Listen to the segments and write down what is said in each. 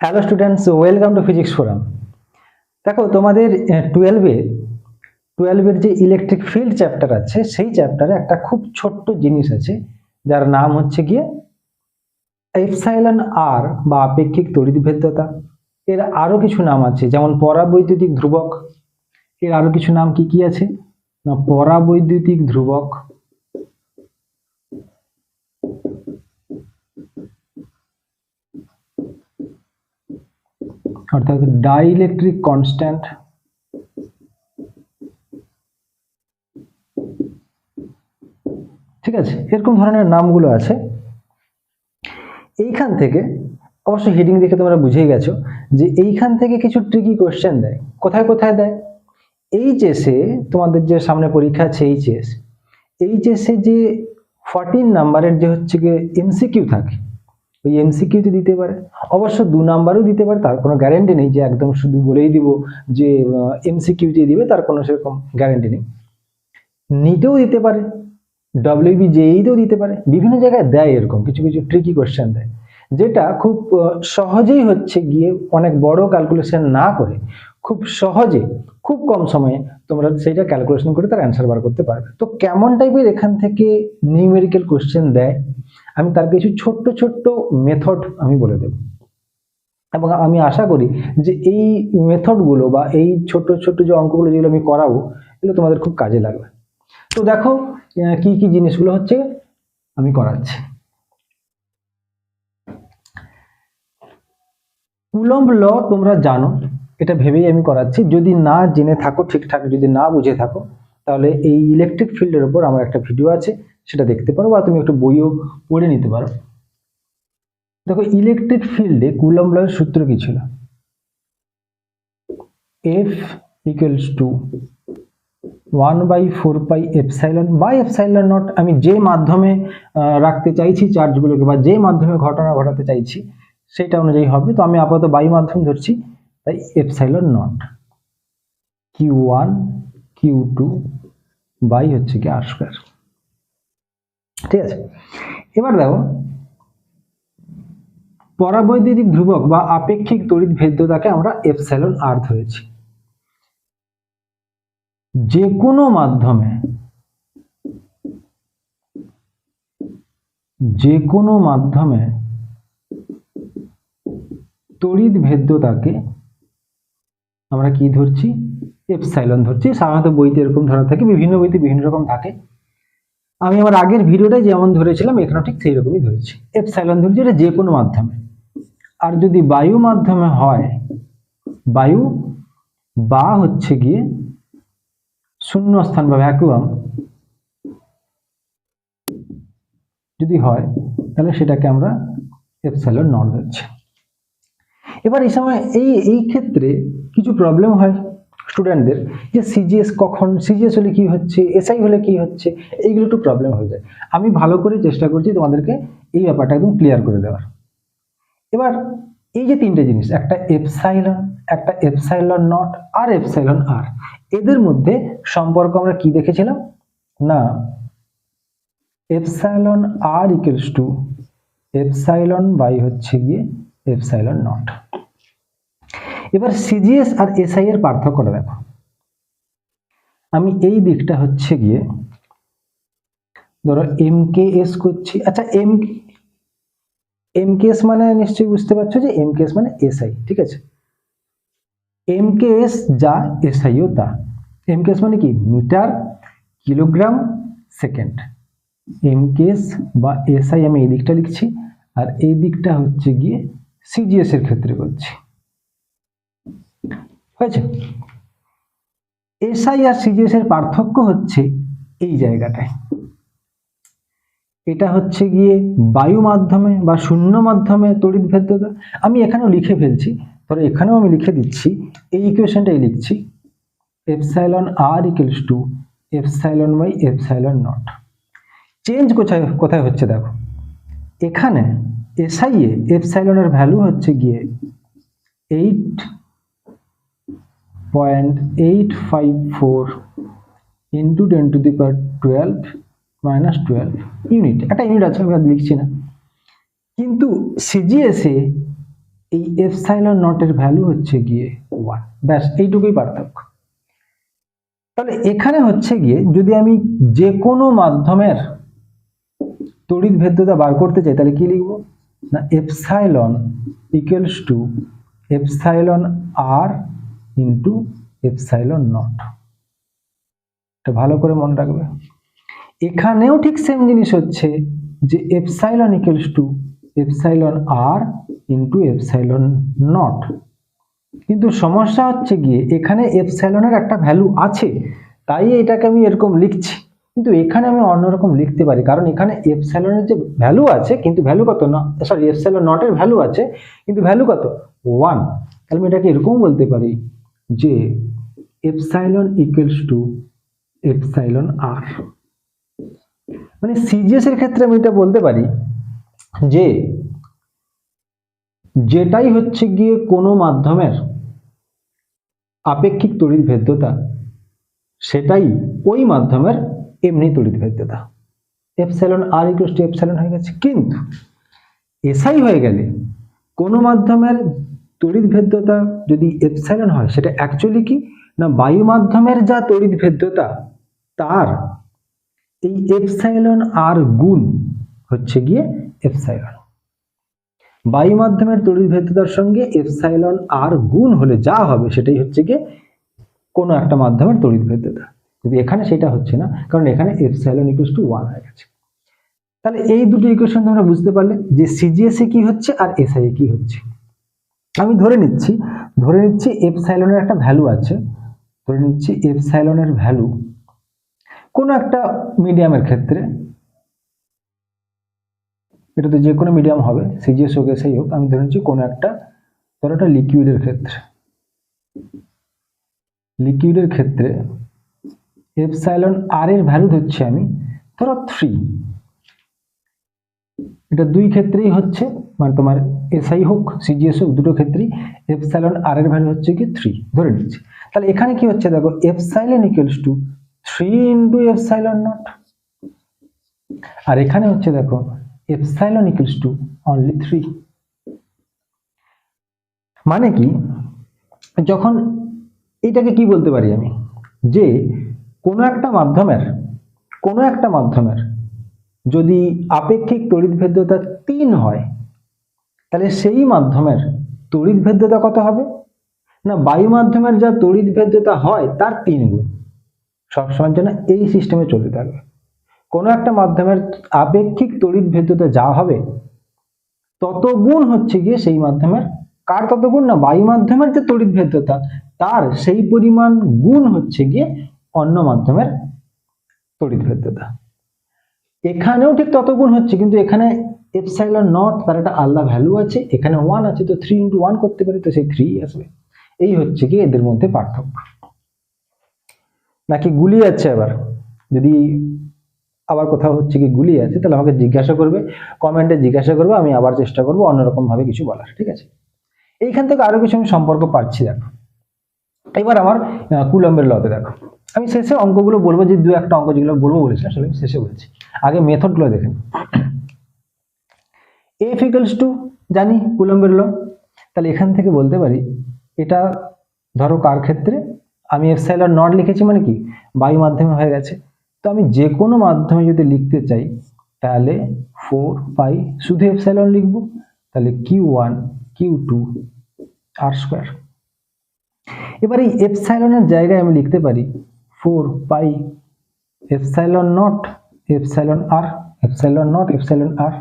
Hello students welcome to physics forum দেখো, তোমাদের টুয়েলভে টুয়েলভের যে ইলেকট্রিক ফিল্ড চ্যাপ্টার আছে, সেই চ্যাপ্টারে একটা খুব ছোট্ট জিনিস আছে, যার নাম হচ্ছে গিয়ে এপসাইলন আর বা আপেক্ষিক তড়িৎভেদ্যতা এর আরও কিছু নাম আছে, যেমন পরাবৈদ্যুতিক ধ্রুবক। এর আরও কিছু নাম কি কি আছে? না, পরাবৈদ্যুতিক ধ্রুবক। অর্থাৎ ডাইইলেকট্রিক কনস্ট্যান্ট ঠিক আছে, এরকম ধরনের নামগুলো আছে। এইখান থেকে, অবশ্য হেডিং দেখে তোমরা বুঝেই গেছো যে এইখান থেকে কিছু ট্রিকি কোশ্চেন দেয়। কোথায় কোথায় দেয়? এইচএসে তোমাদের যে সামনে পরীক্ষা আছে এইচএস এইচএসে যে ফর্টিন নাম্বারের যে হচ্ছে গিয়ে এমসিকিউ থাকে ওই এমসিকিউতে দিতে পারে। অবশ্য দু নাম্বারও দিতে পারে, তার কোনো গ্যারেন্টি নেই যে একদম শুধু বলেই দিব যে এমসিকিউতে দিবে, তার কোনো সেরকম গ্যারেন্টি নেই। নিটেও দিতে পারে ডব্লিউবি জেইতেও দিতে পারে, বিভিন্ন জায়গায় দেয় এরকম, কিছু কিছু ট্রিকি কোশ্চেন দেয়, যেটা খুব সহজেই হচ্ছে গিয়ে অনেক বড় ক্যালকুলেশন না করে, খুব সহজে, খুব কম সময়ে তোমরা সেইটা ক্যালকুলেশন করে তার অ্যান্সার বার করতে পারবে। তো কেমন টাইপের এখান থেকে নিউমেরিক্যাল কোয়েশ্চেন দেয়? আমি তার কিছু ছোট্ট ছোট্ট মেথড আমি বলে দেব। এবং আমি আশা করি যে এই মেথডগুলো বা এই ছোট ছোট যে অঙ্কগুলো যেগুলো আমি করাবো, এগুলো তোমাদের খুব কাজে লাগবে। তো দেখো কি কি জিনিসগুলো হচ্ছে আমি করাচ্ছি। কুলম্ব ল তোমরা জানো, এটা ভেবেই আমি করাচ্ছি, যদি না জেনে থাকো ঠিকঠাক, যদি না বুঝে থাকো, তাহলে এই ইলেকট্রিক ফিল্ডের উপর আমার একটা ভিডিও আছে। সেটা দেখতে পারো বা তুমি একটু বইও পড়ে নিতে পারো। দেখো ইলেকট্রিক ফিল্ডে কুলম্ব লয়ের সূত্র কি ছিল? F equals to one by four pi epsilon by epsilon naught আমি যে মাধ্যমে রাখতে চাইছি চার্জগুলোকে বা যে মাধ্যমে ঘটনা ঘটাতে চাইছি, সেটা অনুযায়ী হবে। তো আমি আপাতত বাই মাধ্যম ধরছি, তাই epsilon naught q one q two by হচ্ছে কি আর স্কোয়ার ঠিক আছে? এবার দেখো, পরাবৈদ্যুতিক ধ্রুবক বা আপেক্ষিক তড়িৎ ভেদ্যতাকে আমরা এপসাইলন আর ধরেছি। যে কোনো মাধ্যমে যে কোনো মাধ্যমে তড়িৎ ভেদ্যতাকে আমরা কি ধরছি? এপসাইলন ধরছি। সাধারণত বইতে এরকম ধরা থাকে, বিভিন্ন বইতে বিভিন্ন রকম থাকে। আমি আমার আগের ভিডিওটাই যেমন ধরেছিলাম, এখানেও ঠিক সেই রকমই ধরেছি। এফ এপসাইলন ধরেছি এটা যে কোনো মাধ্যমে। আর যদি বায়ু মাধ্যমে হয়, বায়ু বা হচ্ছে গিয়ে শূন্য স্থান বা ভ্যাকুয়াম যদি হয়, তাহলে সেটাকে আমরা এফ এপসাইলন নট ধরছি। এবার এই সময় এই এই ক্ষেত্রে কিছু প্রবলেম হয়। স্টুডেন্টদের যে সিজিএস কখন সিজিএস হলে কি হচ্ছে এসআই হলে কি হচ্ছে, এইগুলো একটু প্রবলেম হয়ে যায়। আমি ভালো করে চেষ্টা করছি তোমাদেরকে এই ব্যাপারটা একদম ক্লিয়ার করে দেওয়ার। এবার এই যে তিনটে জিনিস, একটা এপসাইলন একটা এপসাইলন নট আর এপসাইলন আর এদের মধ্যে সম্পর্ক আমরা কি দেখেছিলাম? না epsilon r equals to epsilon by হচ্ছে গিয়ে এপসাইলন নট এবার সিজিএস আর এসআই এর পার্থক্যটা দেখো। আমি এই দিকটা হচ্ছে গিয়ে, ধরো এম কে এস করছি। আচ্ছা এম এম কেস মানে নিশ্চয়ই বুঝতে পারছ যে এম কেস মানে এসআই ঠিক আছে? এম কে এস যা এসআইও তা। এম কেস মানে কি? Metre, kilogram, second. M K S বা এসআই আমি এই দিকটা লিখছি, আর এই দিকটা হচ্ছে গিয়ে সিজিএস এর ক্ষেত্রে করছি। হয়েছে। এসআই আর সিজিএস এর পার্থক্য হচ্ছে এই জায়গাটায়। এটা হচ্ছে গিয়ে বায়ু মাধ্যমে বা শূন্য মাধ্যমে তড়িৎ ভেদ্যতা। আমি এখানেও লিখে ফেলছি, ধরো এখানেও আমি লিখে দিচ্ছি, এই ইকুয়েশনটাই লিখছি epsilon r equals to epsilon by epsilon naught change কোথায় কোথায় হচ্ছে দেখো, এখানে এসআই এ এপসাইলনের ভ্যালু হচ্ছে গিয়ে eight point eight five four into ten to the power twelve minus twelve unit একটা ইউনিট আছে, আমি লিখছি না। কিন্তু সিজিএসে এই এপসাইলন নটের ভ্যালু হচ্ছে গিয়ে ওয়ান ব্যাস, এইটুকুই পার্থক্য। তাহলে এখানে হচ্ছে গিয়ে যদি আমি যে কোনো মাধ্যমের তড়িৎ ভেদ্যতা বার করতে চাই, তাহলে কি লিখব? না epsilon equals to epsilon r into epsilon naught এটা ভালো করে মনে রাখবে। এখানেও ঠিক সেম জিনিস হচ্ছে যে epsilon equals to epsilon r into epsilon naught কিন্তু সমস্যা হচ্ছে গিয়ে এখানে এপসাইলনের একটা ভ্যালু আছে, তাই এটাকে আমি এরকম লিখছি। কিন্তু এখানে আমি অন্যরকম লিখতে পারি, কারণ এখানে এপসাইলনের যে ভ্যালু আছে, কিন্তু ভ্যালু কত? না সরি এপসাইলন নটের ভ্যালু আছে, কিন্তু ভ্যালু কত? ওয়ান তাহলে আমি এটাকে এরকম বলতে পারি। যে epsilon equals to epsilon r মানে সিজিএস এর ক্ষেত্রে আমি এটা বলতে পারি যে যেটাই হচ্ছে গিয়ে কোনো মাধ্যমের আপেক্ষিক তড়িৎ ভেদ্যতা, সেটাই ওই মাধ্যমের এমনি তড়িৎ ভেদ্যতা। Epsilon r equal to epsilon হয়ে গেছে। কিন্তু এসআই হয়ে গেলে কোনো মাধ্যমের তড়িৎ ভেদ্যতা যদি এপসাইলন হয়, সেটা অ্যাকচুয়ালি কি? না বায়ু মাধ্যমের যা তড়িৎ ভেদ্যতা তার এই এপসাইলন আর গুণ হচ্ছে গিয়ে এপসাইলন বায়ু মাধ্যমের তড়িৎ ভেদ্যতার সঙ্গে এপসাইলন আর গুণ হলে যা হবে, সেটাই হচ্ছে গিয়ে কোনো একটা মাধ্যমের তড়িৎ ভেদ্যতা কিন্তু এখানে সেটা হচ্ছে না, কারণ এখানে এপসাইলন ইকুয়াল টু ওয়ান হয়ে গেছে। তাহলে এই দুটো ইকুয়েশন তোমরা বুঝতে পারলে যে সিজিএস এ কি হচ্ছে আর এসআই এ কি হচ্ছে। আমি ধরে নিচ্ছি ধরে নিচ্ছি এপসাইলনের একটা ভ্যালু আছে, ধরে নিচ্ছি এপসাইলনের ভ্যালু কোনো একটা মিডিয়ামের ক্ষেত্রে এটা তো যে কোনো মিডিয়াম হবে সিজিএস হোক এসআই হোক, আমি ধরে নিচ্ছি কোনো একটা, ধরো একটা লিকুইডের ক্ষেত্রে। লিকুইডের ক্ষেত্রে এপসাইলন আর এর ভ্যালু ধরছি আমি, ধরো থ্রি এটা দুই ক্ষেত্রেই হচ্ছে মানে তোমার এসআই হোক সিজিএস হোক, দুটো ক্ষেত্রেই এপসাইলন আর এর ভ্যালু হচ্ছে কি থ্রি ধরে নিচ্ছি। তাহলে এখানে কি হচ্ছে দেখো epsilon equals to three into epsilon naught আর এখানে হচ্ছে দেখো epsilon equals to only three মানে কি, যখন এটাকে কি বলতে পারি আমি? যে কোনো একটা মাধ্যমের, কোনো একটা মাধ্যমের যদি আপেক্ষিক তড়িৎ ভেদ্যতা তিন হয় তাহলে সেই মাধ্যমের তড়িৎ ভেদ্যতা কত হবে? না, বায়ু মাধ্যমের যা তড়িৎ ভেদ্যতা হয়, তার তিন গুণ। সবসময়ের জন্য এই সিস্টেমে চলতে থাকবে। কোনো একটা মাধ্যমের আপেক্ষিক তড়িৎ ভেদ্যতা যা হবে, তত গুণ হচ্ছে গিয়ে সেই মাধ্যমের। কার তত গুণ? না, বায়ু মাধ্যমের যে তড়িৎ ভেদ্যতা, তার সেই পরিমাণ গুণ হচ্ছে গিয়ে অন্য মাধ্যমের তড়িৎ ভেদ্যতা। এখানেও ঠিক তত গুণ হচ্ছে, কিন্তু এখানে এপসাইলন নট তার একটা আলাদা ভ্যালু আছে, এখানে ওয়ান আছে, তো থ্রি ইন্টু ওয়ান করতে পারি, তো সেই থ্রি আসবে। এই হচ্ছে কি এদের মধ্যে পার্থক্য। নাকি গুলি আছে আবার? যদি আবার কোথাও হচ্ছে কি গুলি আছে, তাহলে আমাকে জিজ্ঞাসা করবে কমেন্টে জিজ্ঞাসা করবে, আমি আবার চেষ্টা করব অন্যরকম ভাবে কিছু বলার, ঠিক আছে? এইখান থেকে আরও কিছু আমি সম্পর্ক পাচ্ছি, দেখো। এবার আমার কুলম্বের লতে দেখো। আমি শেষে অঙ্কগুলো বলব, যে দু একটা অঙ্ক যেগুলো বলব বলেছি, আসলে আমি শেষে বলছি। আগে মেথডগুলো দেখেন এফ ইকুয়ালস টু জানি, কুলম্বের ল তাহলে এখান থেকে বলতে পারি, এটা ধরো কার ক্ষেত্রে? আমি এফসাইলর নট লিখেছি মানে কি? বায়ু মাধ্যমে হয়ে গেছে। তো আমি যে কোনো মাধ্যমে যদি লিখতে চাই, তাহলে ফোর পাই শুধু এফসাইলন লিখব। তাহলে q one q two r square এবার এই এপসাইলনের জায়গায় আমি লিখতে পারি four pi epsilon naught epsilon r epsilon naught epsilon r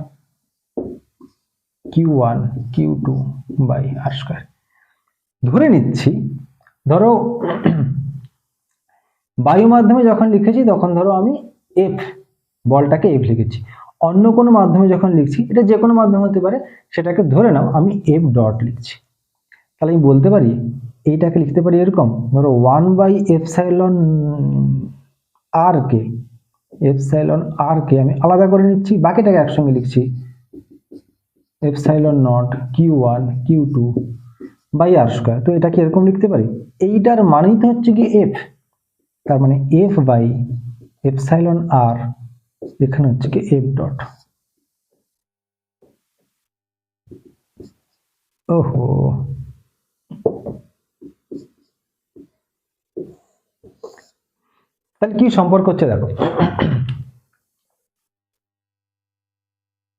q one q two by r square ধরে নিচ্ছি, ধরো বায়ু মাধ্যমে যখন লিখেছি, তখন ধরো আমি এফ বলটাকে এফ লিখেছি। অন্য কোনো মাধ্যমে যখন লিখছি, এটা যে কোনো মাধ্যম হতে পারে, সেটাকে ধরে নাও, আমি এফ ডট লিখছি। তাহলে আমি বলতে পারি, এইটাকে লিখতে পারি এরকম, ধরো one by epsilon R K epsilon R K আমি আলাদা করে নিচ্ছি, বাকিটাকে একসঙ্গে লিখছি। Epsilon naught, q one, q two, by r square. তো এটা কি এরকম লিখতে পারি? এইটার মানেই তো হচ্ছে কি এফ তার মানে এফ বাই এফসাইলন আর, এখানে হচ্ছে কি এফ ডট। ওহো। তাহলে কি সম্পর্ক হচ্ছে দেখো?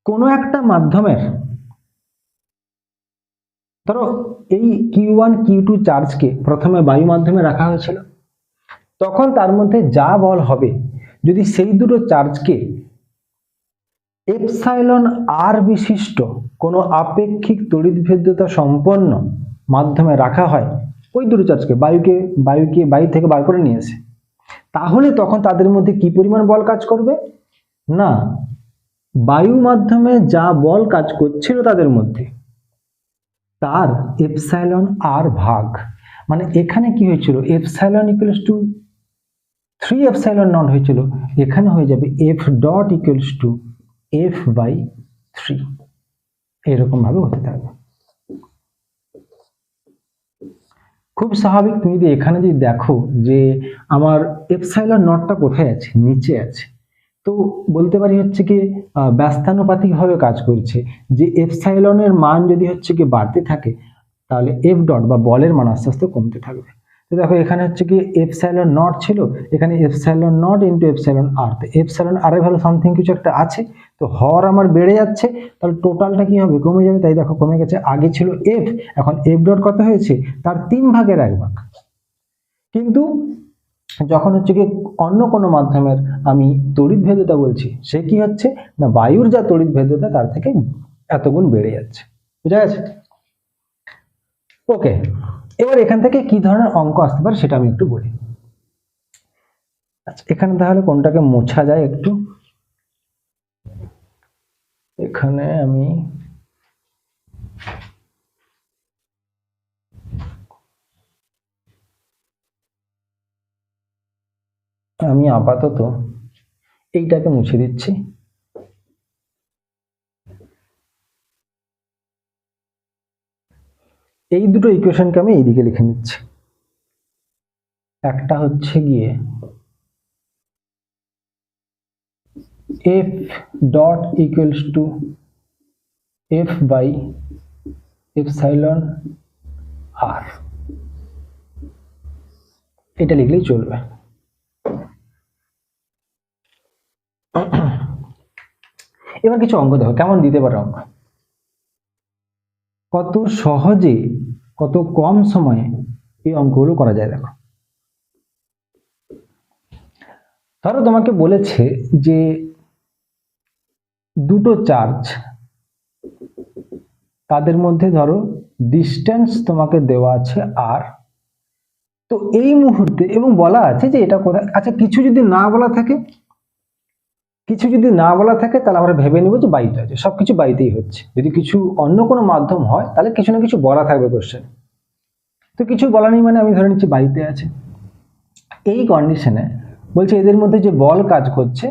কোনো একটা মাধ্যমের ধরো এই কিউ ওয়ান কিউ টু চার্জকে প্রথমে বায়ু মাধ্যমে রাখা হয়েছিল। তখন তার মধ্যে যা বল হবে, যদি সেই দুটো চার্জকে এপসাইলন আর বিশিষ্ট কোনো আপেক্ষিক তড়িৎভেদ্যতা সম্পন্ন মাধ্যমে রাখা হয়, ওই দুটো চার্জকে বায়ুকে বায়ুকে, বায়ু থেকে বার করে নিয়ে এসে, তাহলে তখন তাদের মধ্যে কি পরিমাণ বল কাজ করবে? না, বায়ু মাধ্যমে যা বল কাজ করছিল তাদের মধ্যে তার এপসাইলন আর ভাগ। মানে এখানে কি হয়েছিল? Epsilon equals to three epsilon naught হয়েছিল। এখানে হয়ে যাবে F dot equals to F by three এরকম ভাবে হতে থাকবে খুব স্বাভাবিক তুমি যদি এখানে যদি দেখো যে আমার এপসাইলন নটটা কোথায় আছে? নিচে আছে। তো বলতে পারি হচ্ছে কি ব্যস্তানুপাতিকভাবে কাজ করছে। যে এপসাইলনের মান যদি হচ্ছে কি বাড়তে থাকে, তাহলে এফ ডট বা বলের মান আস্তে আস্তে কমতে থাকবে। তো দেখো, এখানে হচ্ছে কি এপসাইলন নট ছিল, এখানে epsilon naught into epsilon r. তো এপসাইলন আর ভ্যালু সামথিং কিছু একটা আছে, তো হর আমার বেড়ে যাচ্ছে, তাহলে টোটালটা কি হবে? কমে যাবে, তাই দেখো, কমে গেছে। আগে ছিল এফ, এখন এফ ডট কত হয়েছে? তার তিন ভাগের এক ভাগ। কিন্তু যখন হচ্ছে কি অন্য কোনো মাধ্যমের আমি তড়িৎ ভেদ্যতা বলছি, সে কি হচ্ছে? না, বায়ুর যা তড়িৎ ভেদ্যতা, তার থেকে এত গুণ বেড়ে যাচ্ছে। বুঝা গেছে? ওকে এবার এখান থেকে কি ধরনের অঙ্ক আসতে পারে সেটা আমি একটু বলি। আচ্ছা এখানে তাহলে কোনটাকে মোছা যায় একটু? এখানে আমি আমি আপাতত এইটাকে মুছে দিচ্ছি। এই দুটো ইকুয়েশনকে আমি এইদিকে লিখে নিচ্ছি। একটা হচ্ছে গিয়ে F dot equals to F by epsilon r এটা লিখলেই চলবে। এবার কিছু অঙ্ক দেখো, কেমন দিতে পারো অঙ্ক কত সহজে, কত কম সময়ে এই অঙ্কগুলো করা যায় দেখো। ধরো তোমাকে বলেছে যে দুটো চার্জ তাদের মধ্যে ধরো ডিস্টেন্স তোমাকে দেওয়া আছে আর তো এই মুহূর্তে, এবং বলা আছে যে এটা কোথায় আচ্ছা কিছু যদি না বলা থাকে কিছু যদি না বলা থাকে, তাহলে আমরা ভেবে নেব যে বাড়িতে আছে। সব কিছু বাড়িতেই হচ্ছে। যদি কিছু অন্য কোনো মাধ্যম হয়, তাহলে কিছু না কিছু বলা থাকবে কোশ্চেন তো কিছু বলা নেই মানে আমি ধরে নিচ্ছি বাড়িতে আছে। এই কন্ডিশনে বলছে এদের মধ্যে যে বল কাজ করছে,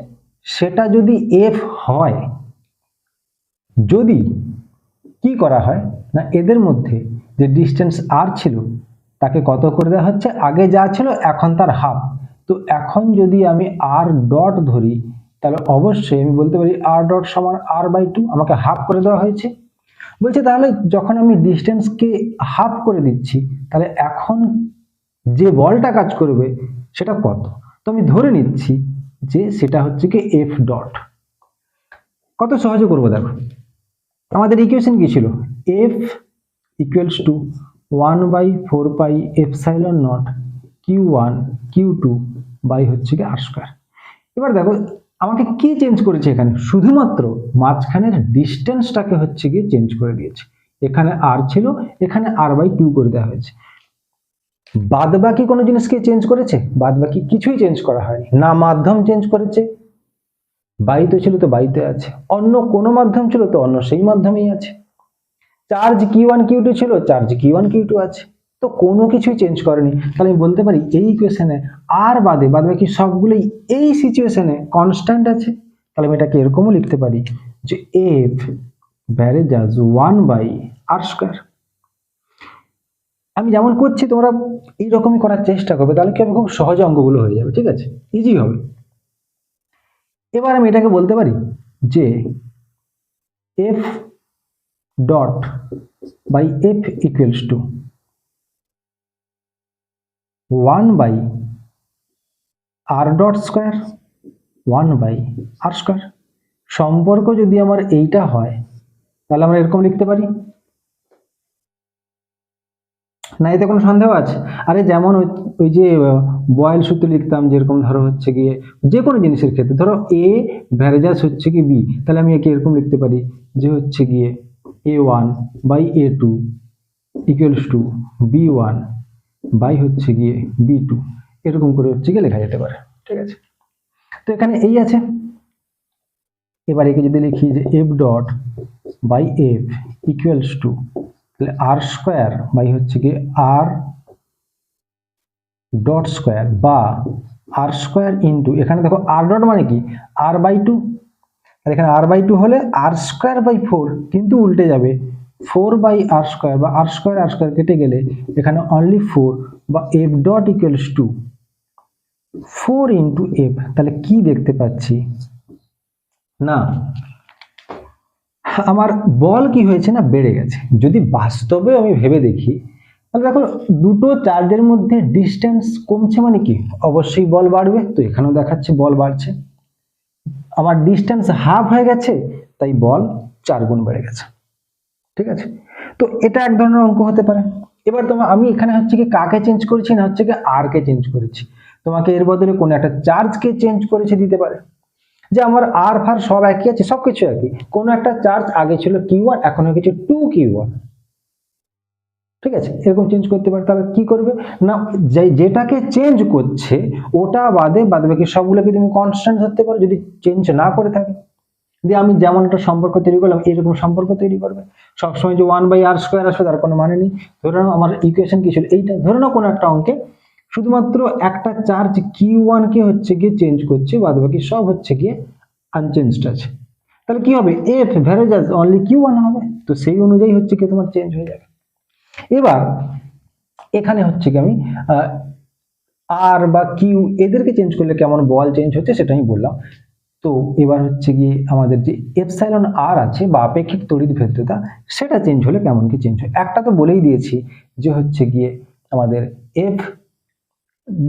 সেটা যদি এফ হয়, যদি কি করা হয়, না এদের মধ্যে যে ডিস্টেন্স আর ছিল, তাকে কত করে দেওয়া হচ্ছে? আগে যা ছিল, এখন তার হাফ তো এখন যদি আমি আর ডট ধরি তাহলে অবশ্যই আমি বলতে পারি আর ডট সমান আর বাই টু আমাকে হাফ করে দেওয়া হয়েছে। বলছে তাহলে যখন আমি ডিস্টেন্সকে হাফ করে দিচ্ছি, তাহলে এখন যে বলটা কাজ করবে সেটা কত? তো আমি ধরে নিচ্ছি যে সেটা হচ্ছে কি এফ ডট কত সহজে করব দেখো? আমাদের ইকুয়েশন কি ছিল? F equals to one by four pi epsilon naught q one q two by হচ্ছে কি আর স্কোয়ার এবার দেখো আমাকে কি চেঞ্জ করেছে এখানে? শুধুমাত্র মাঝখানের ডিস্টেন্সটাকে হচ্ছে গিয়ে চেঞ্জ করে দিয়েছে। এখানে আর ছিল, এখানে আর বাই টু করে দেওয়া হয়েছে। বাদ বাকি কোনো জিনিসকে চেঞ্জ করেছে? বাদ বাকি কিছুই চেঞ্জ করা হয়নি। না মাধ্যম চেঞ্জ করেছে বাড়িতে ছিল তো বাড়িতে আছে। অন্য কোনো মাধ্যম ছিল তো অন্য সেই মাধ্যমেই আছে। Charge q one q two ছিল, charge q one q two আছে। তো কোনো কিছুই চেঞ্জ করেনি। তাহলে আমি বলতে পারি, এই ইকুয়েশনে আর বাদে বাদ বাকি সবগুলোই এই সিচুয়েশনে কনস্ট্যান্ট আছে। তাহলে আমি এটাকে এরকমও লিখতে পারি যে F varies as one by r square আমি যেমন করছি, তোমরা এইরকমই করার চেষ্টা করবে, তাহলে কি হবে? খুব সহজ অঙ্কগুলো হয়ে যাবে, ঠিক আছে? ইজি হবে। এবার আমি এটাকে বলতে পারি যে F dot by F equals to one by r dot square, one by r square. সম্পর্ক যদি আমার এইটা হয়, তাহলে আমরা এরকম লিখতে পারি। না, এতে কোনো সন্দেহ আছে? আরে যেমন ওই- যে বয়েল সূত্র লিখতাম যেরকম ধরো হচ্ছে গিয়ে, যে কোনো জিনিসের ক্ষেত্রে, ধরো এ ভ্যারেজাস হচ্ছে কি বি তাহলে আমি একে এরকম লিখতে পারি যে হচ্ছে গিয়ে a one by a two equals to b one by হচ্ছে গিয়ে বি টু এরকম করে হচ্ছে গিয়ে লেখা যেতে পারে, ঠিক আছে? তো এখানে এই আছে। এবার একে যদি লিখি যে F dot by F equals to তাহলে আর স্কোয়ার বাই হচ্ছে গিয়ে আর ডট স্কোয়ার বা আর স্কোয়ার ইন্টু এখানে দেখো আর ডট মানে কি? আর বাই টু আর এখানে আর বাই টু হলে আর স্কোয়ার বাই ফোর কিন্তু উল্টে যাবে ফোর বাই আর স্কোয়ার বা আর স্কোয়ার আর স্কোয়ার কেটে গেলে এখানে অনলি ফোর বা F dot equals to four into F তাহলে কি দেখতে পাচ্ছি? না, আমার বল কি হয়েছে না, বেড়ে গেছে। যদি বাস্তবে আমি ভেবে দেখি, তাহলে দেখো, দুটো চার্জের মধ্যে ডিস্টেন্স কমছে মানে কি? অবশ্যই বল বাড়বে, তো এখানেও দেখাচ্ছে বল বাড়ছে। আমার ডিস্টেন্স হাফ হয়ে গেছে, তাই বল চার গুণ বেড়ে গেছে। ঠিক আছে? তো এটা এক ধরনের অঙ্ক হতে পারে। এবার তোমার আমি এখানে হচ্ছে কি কাকে চেঞ্জ করেছি না হচ্ছে কি আর কে চেঞ্জ করেছি? তোমাকে এর বদলে কোনো একটা চার্জকে চেঞ্জ করেছে দিতে পারে। যে আমার আর ফার সব একই আছে সব কিছু একই। কোনো একটা চার্জ আগে ছিল কিউ ওয়ান এখন হয়ে গেছে টু কিউ ওয়ান ঠিক আছে? এরকম চেঞ্জ করতে পারে। তাহলে কি করবে? না, যে যেটাকে চেঞ্জ করছে, ওটা বাদে বাদ বাকি সবগুলোকে তুমি কনস্ট্যান্ট ধরতে পারো। যদি চেঞ্জ না করে থাকে। দিয়ে আমি যেমন একটা সম্পর্ক তৈরি করলাম, এরকম সম্পর্ক তৈরি করবে। সবসময় যে ওয়ান বাই আর স্কোয়ার আসবে, তার কোনো মানে নেই। ধরে নাও আমার ইকুয়েশন কি ছিল? এইটা, ধরে নাও কোনো একটা অঙ্কে। শুধুমাত্র একটা চার্জ কিউ ওয়ানকে হচ্ছে গিয়ে চেঞ্জ করছে বাদ বাকি সব হচ্ছে গিয়ে আনচেঞ্জড আছে। তাহলে কি হবে? F varies as only q one হবে। তো সেই অনুযায়ী হচ্ছে কি তোমার চেঞ্জ হয়ে যাবে। এবার, এখানে হচ্ছে কি আমি আর বা কিউ এদেরকে চেঞ্জ করলে কেমন বল চেঞ্জ হচ্ছে সেটা আমি বললাম। তো এবার হচ্ছে গিয়ে আমাদের যে এপসাইলন আর আছে বা আপেক্ষিক তড়িৎ ভেদ্যতা, সেটা চেঞ্জ হলে কেমন কি চেঞ্জ হয়? একটা তো বলেই দিয়েছি যে হচ্ছে গিয়ে আমাদের এফ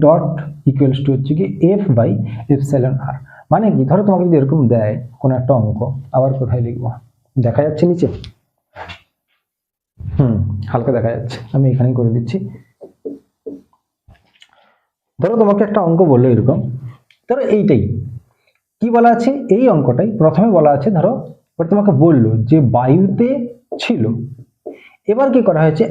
ডট ইকুয়ালস টু হচ্ছে কি এফ বাই এপসাইলন আর মানে কি? ধরো তোমাকে যদি এরকম দেয় কোনো একটা অঙ্ক, আবার কোথায় লিখব? দেখা যাচ্ছে নিচে। হুম, হালকা দেখা যাচ্ছে। আমি এখানেই করে দিচ্ছি। ধরো তোমাকে একটা অঙ্ক বলল এরকম। ধরো এইটাই। কি বলা আছে? এই অঙ্কটাই প্রথমে বলা আছে, ধরো, এবার তোমাকে বলল যে বায়ুতে ছিল। এবার কি করা হয়েছে?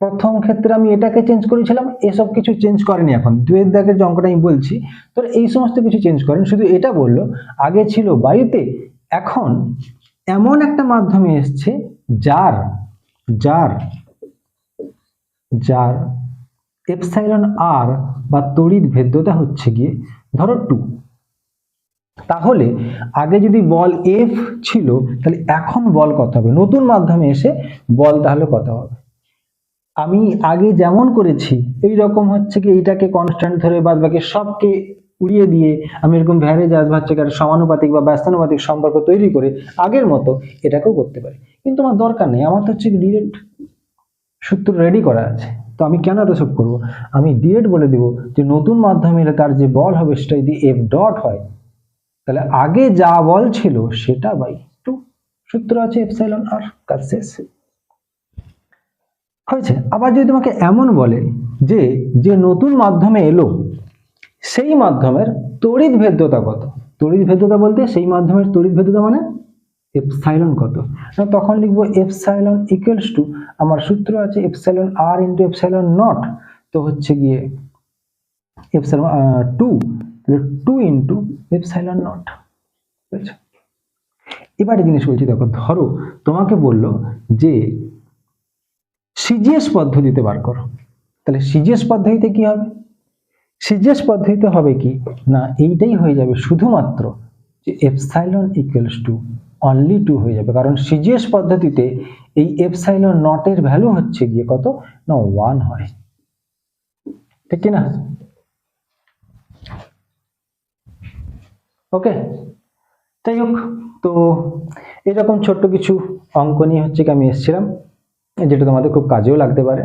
প্রথম ক্ষেত্রে আমি এটাকে চেঞ্জ করেছিলাম, এসব কিছু চেঞ্জ করেনি এখন। দুয়ের দাগের যে অঙ্কটা আমি বলছি তো এই সমস্ত কিছু চেঞ্জ করেন, শুধু এটা বলল, আগে ছিল বায়ুতে, এখন এমন একটা মাধ্যমে এসছে, যার যার যার এপসাইলন আর বা তড়িৎ ভেদ্যতা হচ্ছে গিয়ে, ধরো টু তাহলে আগে যদি বল এফ ছিল, তাহলে এখন বল কত হবে? নতুন মাধ্যমে এসে বল তাহলে কত হবে? আমি আগে যেমন করেছি এই রকম হচ্ছে কি এইটাকে কনস্ট্যান্ট ধরে বাদ বাকি সবকে উড়িয়ে দিয়ে আমি এরকম ভ্যারেজ আসবে হচ্ছে কি একটা সমানুপাতিক বা ব্যস্তানুপাতিক সম্পর্ক তৈরি করে আগের মতো এটাকেও করতে পারি। কিন্তু আমার দরকার নেই, আমার তো হচ্ছে ডিরেক্ট সূত্র রেডি করা আছে। তো আমি কেন এত সব করব? আমি ডিরেক্ট বলে দিব যে নতুন মাধ্যমে তার যে বল হবে সেটা যদি এফ ডট হয় তাহলে আগে যা বল ছিল সেটা বাই টু সূত্র আছে এপসাইলন আর কাজ শেষ হয়েছে। আবার যদি তোমাকে এমন বলে যে যে নতুন মাধ্যমে এলো, সেই মাধ্যমের তড়িৎ ভেদ্যতা কত? তড়িৎ ভেদ্যতা বলতে সেই মাধ্যমের তড়িৎ ভেদ্যতা মানে এপসাইলন কত? তখন লিখব এপসাইলন ইকুয়ালস টু আমার সূত্র আছে epsilon r into epsilon naught তো হচ্ছে গিয়ে epsilon to two into epsilon naught এবারে জিনিস বলছি, দেখো, ধরো, তোমাকে বলল যে সিজিএস পদ্ধতিতে বার করো। তাহলে সিজিএস পদ্ধতিতে কি হবে? সিজিএস পদ্ধতিতে হবে কি? না, এইটাই হয়ে যাবে শুধুমাত্র যে epsilon equals to only two হয়ে যাবে। কারণ সিজিএস পদ্ধতিতে এই এপসাইলন নটের ভ্যালু হচ্ছে গিয়ে কত? না ওয়ান হয়। ঠিক কি না ওকে যাই হোক, তো এরকম ছোট্ট কিছু অঙ্ক নিয়ে হচ্ছে কি আমি এসেছিলাম, যেটা তোমাদের খুব কাজেও লাগতে পারে।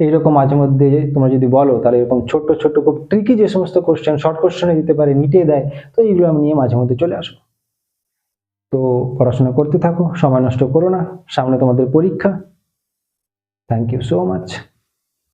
এইরকম মাঝে মধ্যে তোমরা যদি বলো, তাহলে এরকম ছোট্ট ছোট্ট খুব ট্রিকি যে সমস্ত কোশ্চেন শর্ট কোশ্চেনে দিতে পারে নিটে দেয়, তো এইগুলো আমি নিয়ে মাঝে মধ্যে চলে আসব। তো পড়াশোনা করতে থাকো, সময় নষ্ট করো না, সামনে তোমাদের পরীক্ষা। Thank you so much